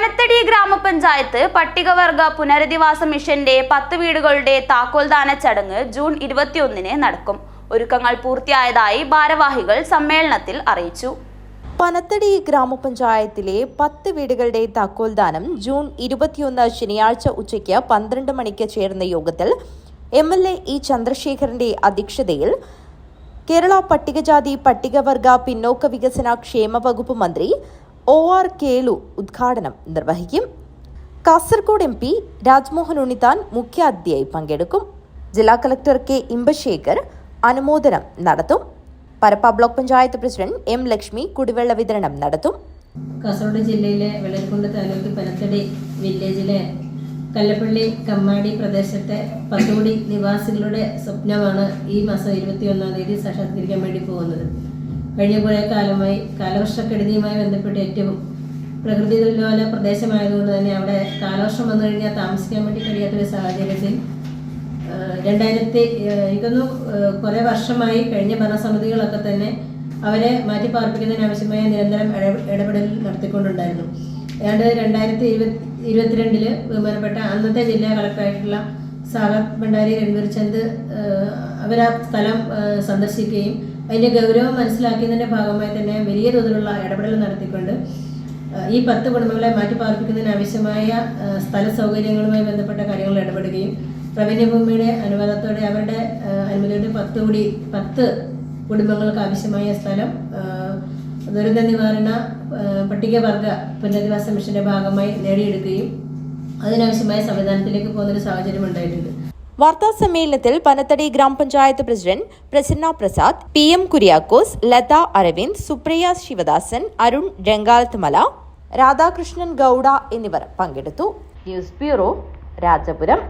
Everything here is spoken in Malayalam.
പനത്തടി ഗ്രാമപഞ്ചായത്ത് പട്ടികവർഗ പുനരധിവാസ മിഷന്റെ പത്ത് വീടുകളുടെ താക്കോൽദാന ചടങ്ങ് ജൂൺ ഇരുപത്തിയൊന്നിന് നടക്കും. ഒരുക്കങ്ങൾ പൂർത്തിയായതായി ഭാരവാഹികൾ സമ്മേളനത്തിൽ അറിയിച്ചു. പനത്തടി ഗ്രാമപഞ്ചായത്തിലെ പത്ത് വീടുകളുടെ താക്കോൽദാനം ജൂൺ ഇരുപത്തിയൊന്ന് ശനിയാഴ്ച ഉച്ചയ്ക്ക് പന്ത്രണ്ട് മണിക്ക് ചേർന്ന യോഗത്തിൽ എം എൽ എ ഇ ചന്ദ്രശേഖരന്റെ അധ്യക്ഷതയിൽ കേരള പട്ടികജാതി പട്ടികവർഗ പിന്നോക്ക വികസന ക്ഷേമ വകുപ്പ് മന്ത്രി ഒ ആർ കേളു ഉദ്ഘാടനം നിർവഹിക്കും. കാസർഗോഡ് എം പി രാജ്മോഹൻ ഉണ്ണിത്താൻ മുഖ്യാതിഥിയായി പങ്കെടുക്കും. ജില്ലാ കളക്ടർ കെ ഇമ്പശേഖർ അനുമോദനം നടത്തും. Parappa block panchayat president M Lakshmi കുടിവെള്ള വിതരണം നടത്തും. കാസർഗോഡ് ജില്ലയിലെ വെള്ളരിക്കുണ്ട് താലൂക്ക് പനത്തടി വില്ലേജിലെ കല്ലപ്പള്ളി കമ്മാടി പ്രദേശത്തെ പത്തുകൂടി നിവാസികളുടെ സ്വപ്നമാണ് ഈ മാസം ഇരുപത്തിയൊന്നാം തീയതി സാക്ഷാത്കരിക്കാൻ വേണ്ടി പോകുന്നത്. കഴിഞ്ഞ കുറേ കാലമായി കാലവർഷക്കെടുതിയുമായി ബന്ധപ്പെട്ട് ഏറ്റവും പ്രകൃതി ദുർലോല പ്രദേശമായതുകൊണ്ട് തന്നെ അവിടെ കാലവർഷം വന്നു കഴിഞ്ഞാൽ താമസിക്കാൻ വേണ്ടി കഴിയാത്തൊരു സാഹചര്യത്തിൽ രണ്ടായിരത്തി ഇതൊന്നും കുറേ വർഷമായി കഴിഞ്ഞ ഭരണസമിതികളൊക്കെ തന്നെ അവരെ മാറ്റി പാർപ്പിക്കുന്നതിന് ആവശ്യമായ നിരന്തരം ഇട- ഇടപെടൽ നടത്തിക്കൊണ്ടുണ്ടായിരുന്നു. ഏതാണ്ട് രണ്ടായിരത്തി ഇരുപത്തി ഇരുപത്തിരണ്ടിൽ ബഹുമാനപ്പെട്ട അന്നത്തെ ജില്ലാ കളക്ടറായിട്ടുള്ള സാഗർ ഭണ്ഡാരി രൺവീർ ചന്ദ് അവരാ സ്ഥലം സന്ദർശിക്കുകയും അതിന്റെ ഗൗരവം മനസ്സിലാക്കിയതിന്റെ ഭാഗമായി തന്നെ വലിയ തോതിലുള്ള ഇടപെടൽ നടത്തിക്കൊണ്ട് ഈ പത്ത് കുടുംബങ്ങളെ മാറ്റി പാർപ്പിക്കുന്നതിന് ആവശ്യമായ സ്ഥല സൗകര്യങ്ങളുമായി ബന്ധപ്പെട്ട കാര്യങ്ങൾ ഇടപെടുകയും റവന്യൂ ഭൂമിയുടെ അനുവാദത്തോടെ അവരുടെ അനുമതിയോടെ പത്ത് കൂടി പത്ത് കുടുംബങ്ങൾക്ക് ആവശ്യമായ സ്ഥലം ദുരന്ത നിവാരണ പട്ടികവർഗ പുനരധിവാസ മിഷന്റെ ഭാഗമായി നേടിയെടുക്കുകയും അതിനാവശ്യമായ സംവിധാനത്തിലേക്ക് പോകുന്നൊരു സാഹചര്യം ഉണ്ടായിട്ടുണ്ട്. വാർത്താ സമ്മേളനത്തിൽ Panathady grama panchayat president Prasanna Prasad P M Kuriakose Latha Aravind Supriya Sivadasan Arun Rangalath Radhakrishnan Gowda എന്നിവർ പങ്കെടുത്തു ന്യൂസ് ബ്യൂറോ രാജപുരം